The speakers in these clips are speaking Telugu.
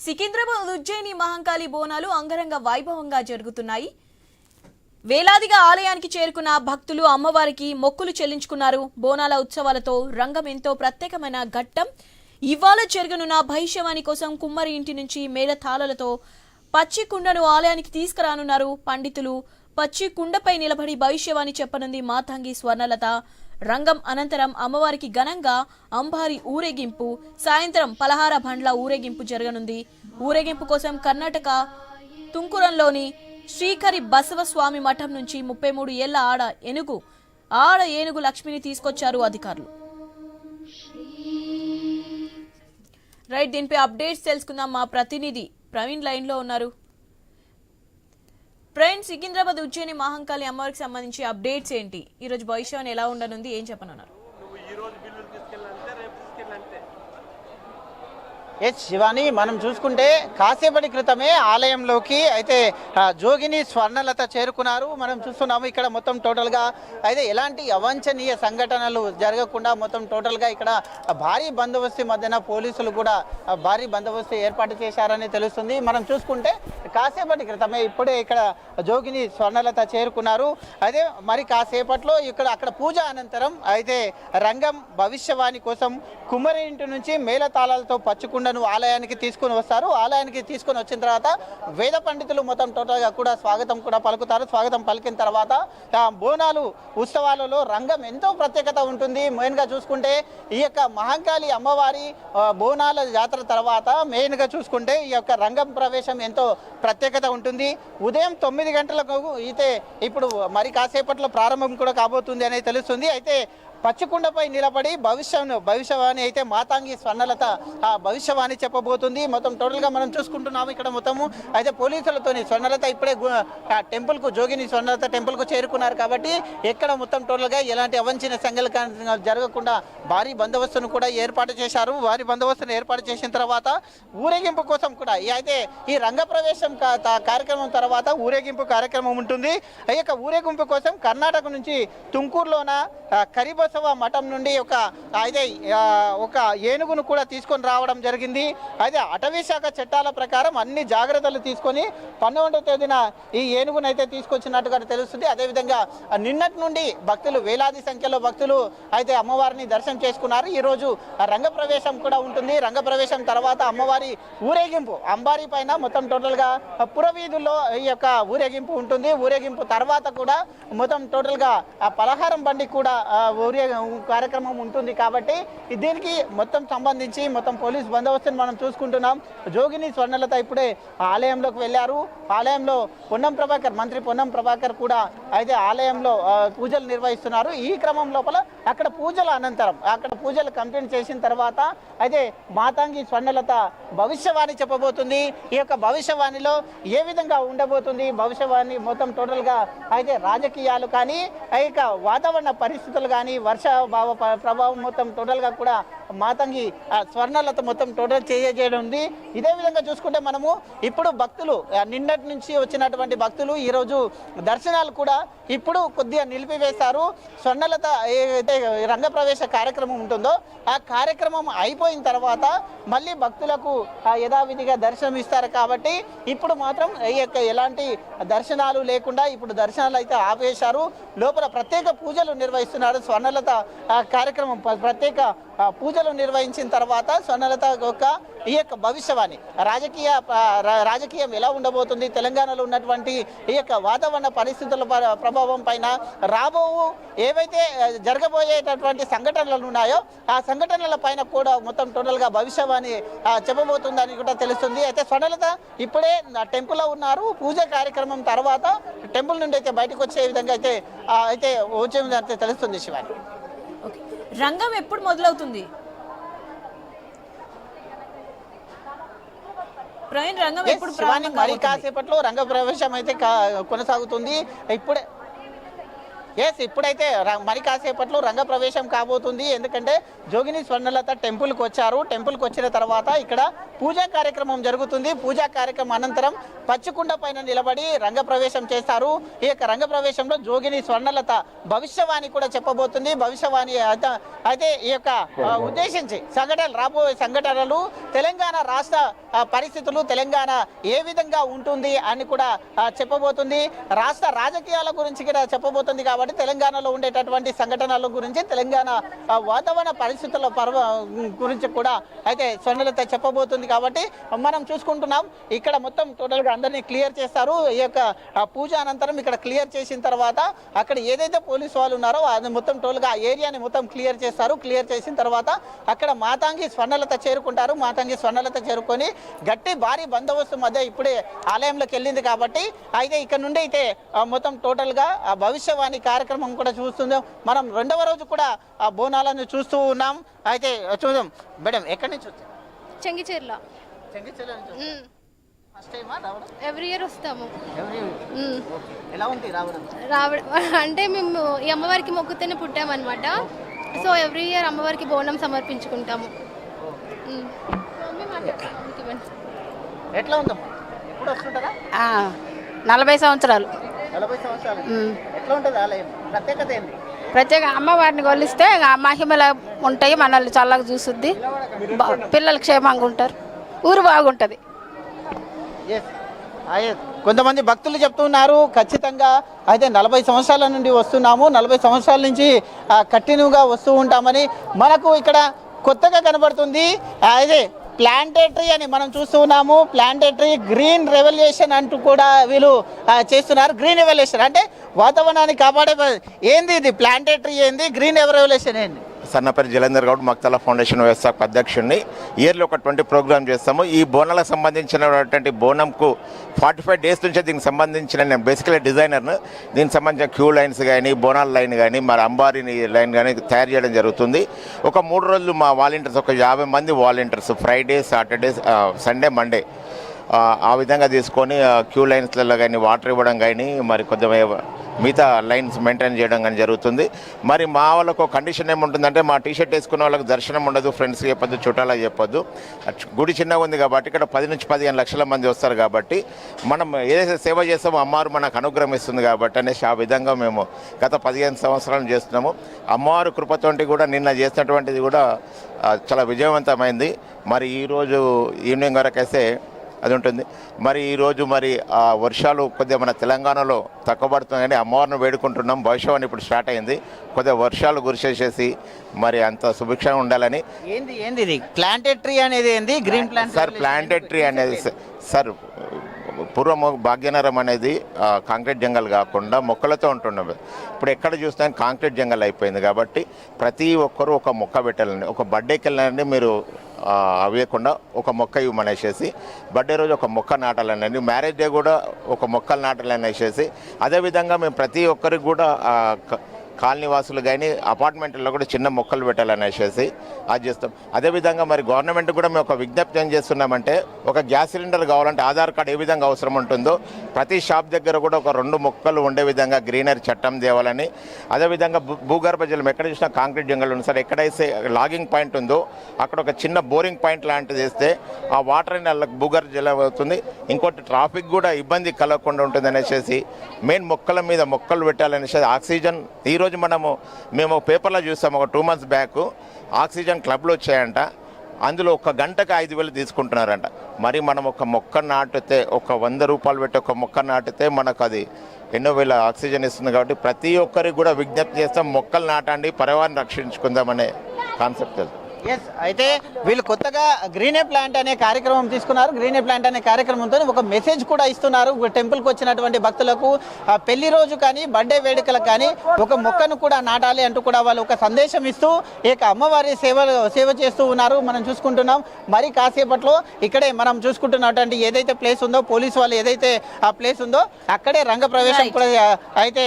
సికింద్రాబాద్ ఉజ్జయిని మహంకాళి బోనాలు అంగరంగ వైభవంగా జరుగుతున్నాయి. వేలాదిగా ఆలయానికి చేరుకున్న భక్తులు అమ్మవారికి మొక్కులు చెల్లించుకున్నారు. బోనాల ఉత్సవాలతో రంగం ఎంతో ప్రత్యేకమైన ఘట్టం. ఇవాళ జరగనున్న భవిష్యవాణి కోసం కుమ్మరి ఇంటి నుంచి మేళతాళలతో పచ్చి కుండను ఆలయానికి తీసుకురానున్నారు పండితులు. పచ్చి కుండపై నిలబడి భవిష్యవాణి చెప్పనుంది మాతంగి స్వర్ణలత. రంగం అనంతరం అమ్మవారికి ఘనంగా అంబారి ఊరేగింపు సాయంత్రం పలహార బండ్ల ఊరేగింపు జరగనుంది. ఊరేగింపు కోసం కర్ణాటక తుంకురంలోని శ్రీకరి బసవస్వామి మఠం నుంచి ముప్పై మూడు ఏళ్ళ ఆడ ఏనుగు ఆడ ఏనుగు లక్ష్మిని తీసుకొచ్చారు అధికారులు. రైట్ దీనిపై అప్డేట్స్ తెలుసుకుందాం. మా ప్రతినిధి ప్రవీణ్ లైన్లో ఉన్నారు. ప్రవీణ్ సికింద్రాబాద్ ఉజ్జయిని మహంకాళి అమ్మవారికి సంబంధించి అప్డేట్స్ ఏంటి? ఈరోజు రోజు భవిష్యవాణి ఎలా ఉండనుంది? ఏం చెప్పనున్నారు? ఎస్ శివాని మనం చూసుకుంటే కాసేపటి క్రితమే ఆలయంలోకి అయితే జోగిని స్వర్ణలత చేరుకున్నారు. మనం చూస్తున్నాము ఇక్కడ మొత్తం టోటల్గా అయితే ఎలాంటి అవాంఛనీయ సంఘటనలు జరగకుండా మొత్తం టోటల్గా ఇక్కడ భారీ బందోబస్తు మధ్యన పోలీసులు కూడా భారీ బందోబస్తు ఏర్పాటు చేశారని తెలుస్తుంది. మనం చూసుకుంటే కాసేపటి క్రితమే ఇప్పుడే ఇక్కడ జోగిని స్వర్ణలత చేరుకున్నారు. అదే మరి కాసేపట్లో ఇక్కడ అక్కడ పూజ అనంతరం అయితే రంగం భవిష్యవాణి కోసం కుమరి ఇంటి నుంచి మేళతాళాలతో పచ్చుకుండను ఆలయానికి తీసుకొని వస్తారు. ఆలయానికి తీసుకొని వచ్చిన తర్వాత వేద పండితులు మొత్తం టోటల్గా కూడా స్వాగతం కూడా పలుకుతారు. స్వాగతం పలికిన తర్వాత ఆ, బోనాలు ఉత్సవాలలో రంగం ఎంతో ప్రత్యేకత ఉంటుంది. మెయిన్గా చూసుకుంటే ఈ యొక్క మహంకాళి అమ్మవారి బోనాల జాతర తర్వాత మెయిన్గా చూసుకుంటే ఈ యొక్క రంగం ప్రవేశం ఎంతో ప్రత్యేకత ఉంటుంది. ఉదయం తొమ్మిది గంటలకు అయితే ఇప్పుడు మరి కాసేపట్లో ప్రారంభం కూడా కాబోతుంది అనేది తెలుస్తుంది. అయితే పచ్చికుండపై నిలబడి భవిష్యం భవిష్యవాణి అయితే మాతాంగి స్వర్ణలత ఆ భవిష్యవాణి చెప్పబోతుంది. మొత్తం టోటల్గా మనం చూసుకుంటున్నాము ఇక్కడ మొత్తము. అయితే పోలీసులతోని స్వర్ణలత ఇప్పుడే ఆ టెంపుల్కు జోగిని స్వర్ణలత టెంపుల్కు చేరుకున్నారు కాబట్టి ఎక్కడ మొత్తం టోటల్గా ఎలాంటి అవంచిన సంఘటన జరగకుండా భారీ బందోబస్తును కూడా ఏర్పాటు చేశారు. భారీ బందోబస్తును ఏర్పాటు చేసిన తర్వాత ఊరేగింపు కోసం కూడా అయితే ఈ రంగప్రవేశం కా- తా- కార్యక్రమం తర్వాత ఊరేగింపు కార్యక్రమం ఉంటుంది. ఈ యొక్క ఊరేగింపు కోసం కర్ణాటక నుంచి తుంకూరులోన కరీబస్ కరిబసవ మఠం నుండి ఒక అయితే ఒక ఏనుగును కూడా తీసుకొని రావడం జరిగింది. అయితే అటవీ శాఖ చట్టాల ప్రకారం అన్ని జాగ్రత్తలు తీసుకొని పన్నెండవ తేదీన ఈ ఏనుగును అయితే తీసుకొచ్చినట్టుగా తెలుస్తుంది. అదేవిధంగా నిన్నటి నుండి భక్తులు వేలాది సంఖ్యలో భక్తులు అయితే అమ్మవారిని దర్శనం చేసుకున్నారు. ఈరోజు ఆ రంగప్రవేశం కూడా ఉంటుంది. రంగప్రవేశం తర్వాత అమ్మవారి ఊరేగింపు అంబారి పైన మొత్తం టోటల్గా పురవీధుల్లో ఈ యొక్క ఊరేగింపు ఉంటుంది. ఊరేగింపు తర్వాత కూడా మొత్తం టోటల్గా ఆ పలహారం బండి కూడా ఆ, కార్యక్రమం ఉంటుంది కాబట్టి దీనికి మొత్తం సంబంధించి మొత్తం పోలీస్ బందోబస్తుని మనం చూసుకుంటున్నాం. జోగిని స్వర్ణలత ఇప్పుడే ఆలయంలోకి వెళ్ళారు. ఆలయంలో పొన్నం ప్రభాకర్ మంత్రి పొన్నం ప్రభాకర్ కూడా అయితే ఆలయంలో పూజలు నిర్వహిస్తున్నారు. ఈ క్రమం లోపల అక్కడ పూజల అనంతరం అక్కడ పూజలు కంప్లీట్ చేసిన తర్వాత అయితే మాతాంగి స్వర్ణలత భవిష్యవాణి చెప్పబోతుంది. ఈ యొక్క భవిష్యవాణిలో ఏ విధంగా ఉండబోతుంది? భవిష్యవాణి మొత్తం టోటల్గా అయితే రాజకీయాలు కానీ ఇక యొక్క వాతావరణ పరిస్థితులు కానీ వర్ష ప్రభావం మొత్తం టోటల్గా కూడా మాతంగి ఆ, స్వర్ణలత మొత్తం టోటల్ చేయజేయడం ఉంది. ఇదే విధంగా చూసుకుంటే మనము ఇప్పుడు భక్తులు నిన్నటి నుంచి వచ్చినటువంటి భక్తులు ఈరోజు దర్శనాలు కూడా ఇప్పుడు కొద్దిగా నిలిపివేశారు. స్వర్ణలత ఏదైతే రంగప్రవేశ కార్యక్రమం ఉంటుందో ఆ కార్యక్రమం అయిపోయిన తర్వాత మళ్ళీ భక్తులకు ఆ, యథావిధిగా దర్శనం ఇస్తారు కాబట్టి ఇప్పుడు మాత్రం ఈ యొక్క ఎలాంటి దర్శనాలు లేకుండా ఇప్పుడు దర్శనాలు అయితే ఆపేశారు. లోపల ప్రత్యేక పూజలు నిర్వహిస్తున్నారు స్వర్ణలత ఆ, కార్యక్రమం ప్ర- ప్రత్యేక పూజలు నిర్వహించిన తర్వాత స్వర్ణలత యొక్క ఈ యొక్క భవిష్యవాణి రాజకీయ రా- రాజకీయం ఎలా ఉండబోతుంది తెలంగాణలో ఉన్నటువంటి ఈ యొక్క వాతావరణ పరిస్థితుల ప్రభావం పైన రాబో ఏవైతే జరగబోయేటటువంటి సంఘటనలు ఉన్నాయో ఆ సంఘటనల పైన కూడా మొత్తం టోటల్గా భవిష్యవాణి చెప్పబోతుందని కూడా తెలుస్తుంది. అయితే స్వర్ణలత ఇప్పుడే టెంపుల్లో ఉన్నారు. పూజ కార్యక్రమం తర్వాత టెంపుల్ నుండి అయితే బయటకు వచ్చే విధంగా అయితే అయితే వచ్చే అయితే తెలుస్తుంది శివాని. రంగం ఎప్పుడు మొదలవుతుంది ప్రవీణ్ రంగం ఎప్పుడు శివాని మరి? కాసేపట్లో రంగ ప్రవేశం అయితే కొనసాగుతుంది ఇప్పుడే ఎస్ ఇప్పుడైతే మరి కాసేపట్లో రంగ ప్రవేశం కాబోతుంది. ఎందుకంటే జోగిని స్వర్ణలత టెంపుల్కి వచ్చారు. టెంపుల్కి వచ్చిన తర్వాత ఇక్కడ పూజా కార్యక్రమం జరుగుతుంది. పూజా కార్యక్రమం అనంతరం పచ్చికుండ పైన నిలబడి రంగ ప్రవేశం చేస్తారు. ఈ యొక్క రంగ ప్రవేశంలో జోగిని స్వర్ణలత భవిష్యవాణి కూడా చెప్పబోతుంది. భవిష్యవాణి అయితే- ఈ యొక్క ఉద్దేశించి సంఘటనలు రాబోయే సంఘటనలు తెలంగాణ రాష్ట్ర పరిస్థితులు తెలంగాణ ఏ విధంగా ఉంటుంది అని కూడా చెప్పబోతుంది. రాష్ట్ర రాజకీయాల గురించి కూడా చెప్పబోతుంది కాబట్టి తెలంగాణలో ఉండేటటువంటి సంఘటనల గురించి తెలంగాణ వాతావరణ పరిస్థితుల పర్వ గురించి కూడా అయితే స్వర్ణలత చెప్పబోతుంది కాబట్టి మనం చూసుకుంటున్నాం. ఇక్కడ మొత్తం టోటల్గా అందరినీ క్లియర్ చేస్తారు. ఈ యొక్క పూజ అనంతరం ఇక్కడ క్లియర్ చేసిన తర్వాత అక్కడ ఏదైతే పోలీసు వాళ్ళు ఉన్నారో అది మొత్తం టోటల్గా ఆ ఏరియాని మొత్తం క్లియర్ చేస్తారు. క్లియర్ చేసిన తర్వాత అక్కడ మాతాంగి స్వర్ణలత చేరుకుంటారు. మాతాంగి స్వర్ణలత చేరుకొని గట్టి భారీ బందోబస్తు మధ్య ఇప్పుడే ఆలయంలోకి వెళ్ళింది కాబట్టి అయితే ఇక్కడ నుండి అయితే మొత్తం టోటల్గా భవిష్యవాణి భవిష్యవాణి కార్యక్రమం కూడా చూస్తుందాం. మనం రెండవ రోజు కూడా ఆ బోనాలను చూస్తూ ఉన్నాం. అయితే చూద్దాం. మేడం ఎక్కడి నుంచి వచ్చారు? చెంగిచెర్ల. చెంగిచెర్ల నుంచి వచ్చారు. ఫస్ట్ టైమా రావడం? ఎవ్రీ ఇయర్ వస్తాము. రావడం? అంటే మేము ఈ అమ్మవారికి మొక్కుతూనే పుట్టామన్నమాట. సో ఎవ్రీ ఇయర్ అమ్మవారికి బోనం సమర్పించుకుంటాము. ఎట్లా ఉందమ్మా? ఎప్పుడు వస్తుంటారా? ఆ, నలభై సంవత్సరాలు. ప్రత్యేక అమ్మవారిని కొలిస్తే ఆ మహిమలు ఉంటాయి మనల్ని చల్లగా చూసుద్ది. బా- పిల్లలు క్షేమంగా ఉంటారు. ఊరు బాగుంటుంది. కొంతమంది భక్తులు చెప్తున్నారు ఖచ్చితంగా అయితే నలభై సంవత్సరాల నుండి వస్తున్నాము నలభై సంవత్సరాల నుంచి కంటిన్యూగా వస్తూ ఉంటామని మనకు ఇక్కడ కొత్తగా కనబడుతుంది. అయితే ప్లాంటేటరీ అని మనం చూస్తూ ఉన్నాము. ప్లాంటేటరీ గ్రీన్ రెవల్యూషన్ అంటూ కూడా వీళ్ళు చేస్తున్నారు. గ్రీన్ రెవల్యూషన్ అంటే వాతావరణాన్ని కాపాడే ఏంది ఇది? ప్లాంటేటరీ ఏంది? గ్రీన్ రెవల్యూషన్ ఏంది? సన్నపల్లి జలంధర్ గౌడ్ మక్తల ఫౌండేషన్ వ్యవస్థాపక అధ్యక్షుడిని. ఇయర్లో ఒక ట్వంటీ ప్రోగ్రామ్ చేస్తాము. ఈ బోనాలకు సంబంధించినటువంటి బోనంకు ఫార్టీ ఫైవ్ డేస్ నుంచి దీనికి సంబంధించిన నేను బేసికలీ డిజైనర్ను. దీనికి సంబంధించిన క్యూ లైన్స్ కానీ బోనాల లైన్ కానీ మరి అంబారీని లైన్ కానీ తయారు చేయడం జరుగుతుంది. ఒక మూడు రోజులు మా వాలంటీర్స్ ఒక యాభై మంది volunteers Friday Saturday Sunday Monday ఆ, విధంగా తీసుకొని క్యూ లైన్స్లలో కానీ వాటర్ ఇవ్వడం కానీ మరి కొద్దిగా మిగతా లైన్స్ మెయింటైన్ చేయడం కానీ జరుగుతుంది. మరి మా వాళ్ళకు ఒక కండిషన్ ఏముంటుందంటే మా టీషర్ట్ వేసుకున్న వాళ్ళకి దర్శనం ఉండదు ఫ్రెండ్స్కి చెప్పొద్దు చుట్టాలకు చెప్పొద్దు. గుడి చిన్నగా ఉంది కాబట్టి ఇక్కడ పది నుంచి పదిహేను లక్షల మంది వస్తారు కాబట్టి మనం ఏదైతే సేవ చేస్తామో అమ్మవారు మనకు అనుగ్రహిస్తుంది కాబట్టి అనేసి ఆ విధంగా మేము గత పదిహేను సంవత్సరాలు చేస్తున్నాము. అమ్మవారు కృపతోటి కూడా నిన్న చేసినటువంటిది కూడా చాలా విజయవంతమైంది. మరి ఈరోజు ఈవినింగ్ వరకైతే అది ఉంటుంది మరి ఈరోజు మరి ఆ వర్షాలు కొద్దిగా మన తెలంగాణలో తక్కువ అమ్మవారిని వేడుకుంటున్నాం. భవిష్యవాణి ఇప్పుడు స్టార్ట్ అయింది. కొద్దిగా వర్షాలు కురిసేసేసి మరి అంత సుభిక్షంగా ఉండాలని. ఏంది ఏంది ఇది? ప్లాంటేటరీ అనేది ఏంది? గ్రీన్ ప్లాంట్ సార్ ప్లాంటెట్రీ అనేది సార్ పూర్వం భాగ్యనగరం అనేది కాంక్రీట్ జంగల్ కాకుండా మొక్కలతో ఉంటుండే ఇప్పుడు ఎక్కడ చూసినా కాంక్రీట్ జంగల్ అయిపోయింది కాబట్టి ప్రతి ఒక్కరూ ఒక మొక్క పెట్టాలండి ఒక బర్త్డేకి వెళ్ళండి మీరు అవ్వకుండా ఒక మొక్క ఇవ్వమనేసేసి బర్త్డే రోజు ఒక మొక్క నాటాలనండి. మ్యారేజ్ డే కూడా ఒక మొక్కలు నాటాలనేసేసి అదేవిధంగా మేము ప్రతి ఒక్కరికి కూడా కాలనీ వాసులు కానీ అపార్ట్మెంట్లో కూడా చిన్న మొక్కలు పెట్టాలనేసి అది చేస్తాం. అదేవిధంగా మరి గవర్నమెంట్ కూడా మేము ఒక విజ్ఞప్తి ఏం చేస్తున్నామంటే ఒక గ్యాస్ సిలిండర్ కావాలంటే ఆధార్ కార్డు ఏ విధంగా అవసరం ఉంటుందో ప్రతి షాప్ దగ్గర కూడా ఒక రెండు మొక్కలు ఉండే విధంగా గ్రీనరీ చట్టం తేవాలని. అదేవిధంగా భూ- భూగర్భ జలం ఎక్కడ చూసినా కాంక్రీట్ జంగల్ ఉంది. సార్ ఎక్కడైతే లాగింగ్ పాయింట్ ఉందో అక్కడ ఒక చిన్న బోరింగ్ పాయింట్ లాంటిది వేస్తే ఆ వాటర్ వాళ్ళకి భూగర్భ జలం అవుతుంది. ఇంకోటి ట్రాఫిక్ కూడా ఇబ్బంది కలగకుండా ఉంటుంది అనేసి మెయిన్ మొక్కల మీద మొక్కలు పెట్టాలనేసి ఆక్సిజన్ ఈరోజు మనము మేము పేపర్లో చూసాము ఒక టూ మంత్స్ బ్యాక్ ఆక్సిజన్ క్లబ్లు వచ్చాయంట. అందులో ఒక గంటకు ఐదు వేలు తీసుకుంటున్నారంట. మరి మనం ఒక మొక్క నాటితే ఒక వంద రూపాయలు పెట్టి ఒక మొక్క నాటితే మనకు అది ఎన్నో వేల ఆక్సిజన్ ఇస్తుంది కాబట్టి ప్రతి ఒక్కరికి కూడా విజ్ఞప్తి చేస్తాం మొక్కలు నాటండి పర్యావరణం రక్షించుకుందామనే కాన్సెప్ట్. తెలుసు ఎస్ అయితే వీళ్ళు కొత్తగా గ్రీనే ప్లాంట్ అనే కార్యక్రమం తీసుకున్నారు. గ్రీనే ప్లాంట్ అనే కార్యక్రమంతో ఒక మెసేజ్ కూడా ఇస్తున్నారు. టెంపుల్కి వచ్చినటువంటి భక్తులకు. పెళ్ళి రోజు కానీ బర్త్డే వేడుకలకు కానీ ఒక మొక్కను కూడా నాటాలి అంటూ కూడా వాళ్ళు ఒక సందేశం ఇస్తూ ఇక అమ్మవారి సేవ సేవ చేస్తూ ఉన్నారు. మనం చూసుకుంటున్నాం. మరి కాసేపట్లో ఇక్కడే మనం చూసుకుంటున్నటువంటి ఏదైతే ప్లేస్ ఉందో పోలీసు వాళ్ళు ఏదైతే ఆ ప్లేస్ ఉందో అక్కడే రంగ ప్రవేశం కూడా అయితే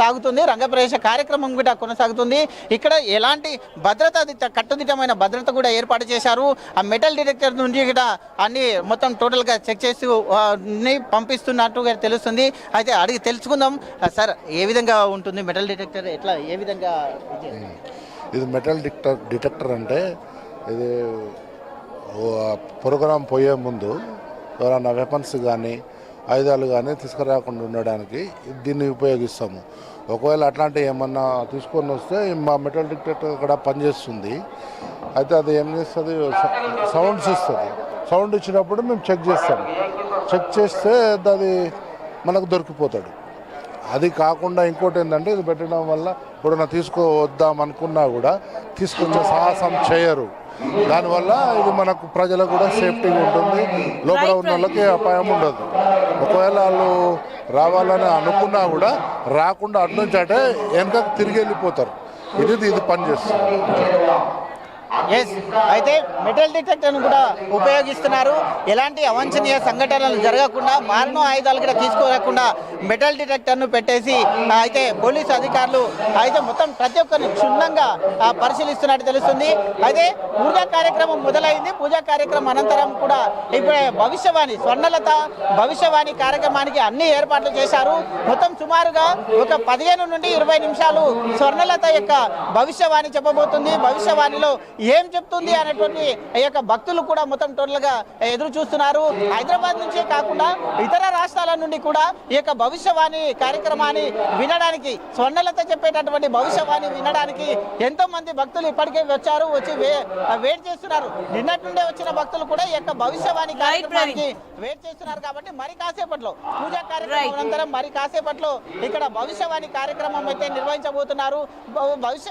సాగుతుంది. రంగ ప్రవేశ కార్యక్రమం కూడా కొనసాగుతుంది. ఇక్కడ ఎలాంటి భద్రత కట్టుదిట్టమైన కట్టుదిట్టమైన భద్రత కూడా ఏర్పాటు చేశారు. ఆ మెటల్ డిటెక్టర్ నుంచి కూడా అన్ని మొత్తం టోటల్గా చెక్ చేసి పంపిస్తున్నట్టుగా తెలుస్తుంది. అయితే అడిగి తెలుసుకుందాం. సార్ ఏ విధంగా ఉంటుంది మెటల్ డిటెక్టర్ ఎట్లా ఏ విధంగా ఇది? ఇది మెటల్ డిటెక్టర్ డిటెక్టర్ అంటే ఇది ప్రోగ్రాం పోయే ముందు ఎవరైనా వెపన్స్ కానీ ఆయుధాలు కానీ తీసుకురాకుండా ఉండడానికి దీన్ని ఉపయోగిస్తాము. ఒకవేళ అట్లాంటివి ఏమన్నా తీసుకొని వస్తే మా మెటల్ డిటెక్టర్ అక్కడ పనిచేస్తుంది. అయితే అది ఏం చేస్తుంది? సౌండ్స్ ఇస్తుంది. సౌండ్ ఇచ్చినప్పుడు మేము చెక్ చేస్తాం. చెక్ చేస్తే అది మనకు దొరికిపోతాడు. అది కాకుండా ఇంకోటి ఏంటంటే ఇది పెట్టడం వల్ల ఇప్పుడు తీసుకువద్దాం అనుకున్నా కూడా తీసుకొచ్చే సాహసం చేయరు. దానివల్ల ఇది మనకు ప్రజలకు కూడా సేఫ్టీగా ఉంటుంది. లోపల ఉన్న వాళ్ళకి అపాయం ఉండదు. ఒకవేళ వాళ్ళు రావాలని అనుకున్నా కూడా రాకుండా అటు నుంచి అంటే వెనక తిరిగి వెళ్ళిపోతారు. ఇది ఇది పనిచేస్తుంది. ఎస్ అయితే మెటల్ డిటెక్టర్ను కూడా ఉపయోగిస్తున్నారు. ఎలాంటి అవాంఛనీయ సంఘటనలు జరగకుండా మారణ ఆయుధాలు కూడా తీసుకోకుండా మెటల్ డిటెక్టర్ను పెట్టేసి అయితే పోలీసు అధికారులు అయితే మొత్తం ప్రతి ఒక్కరిని క్షుణ్ణంగా పరిశీలిస్తున్నట్టు తెలుస్తుంది. అయితే పూజా కార్యక్రమం మొదలైంది. పూజా కార్యక్రమం అనంతరం కూడా ఇప్పుడే భవిష్యవాణి స్వర్ణలత భవిష్యవాణి కార్యక్రమానికి అన్ని ఏర్పాట్లు చేశారు. మొత్తం సుమారుగా ఒక పదిహేను నుండి ఇరవై నిమిషాలు స్వర్ణలత యొక్క భవిష్యవాణి చెప్పబోతుంది. భవిష్యవాణిలో ఏం చెప్తుంది అనేటువంటి ఈ యొక్క భక్తులు కూడా మొత్తం టోటల్గా ఎదురు చూస్తున్నారు. హైదరాబాద్ నుంచే కాకుండా ఇతర రాష్ట్రాల నుండి కూడా ఈ యొక్క భవిష్యవాణి కార్యక్రమాన్ని వినడానికి స్వర్ణలత చెప్పేటటువంటి భవిష్యవాణి వినడానికి ఎంతో మంది భక్తులు ఇప్పటికే వచ్చారు వచ్చి వెయిట్ చేస్తున్నారు. నిన్నటి నుండే వచ్చిన భక్తులు కూడా ఈ యొక్క భవిష్యవాణి కార్యక్రమానికి వెయిట్ చేస్తున్నారు కాబట్టి మరి కాసేపట్లో పూజా కార్యక్రమం. అనంతరం మరి కాసేపట్లో ఇక్కడ భవిష్యవాణి కార్యక్రమం అయితే నిర్వహించబోతున్నారు. భ- భవిష్య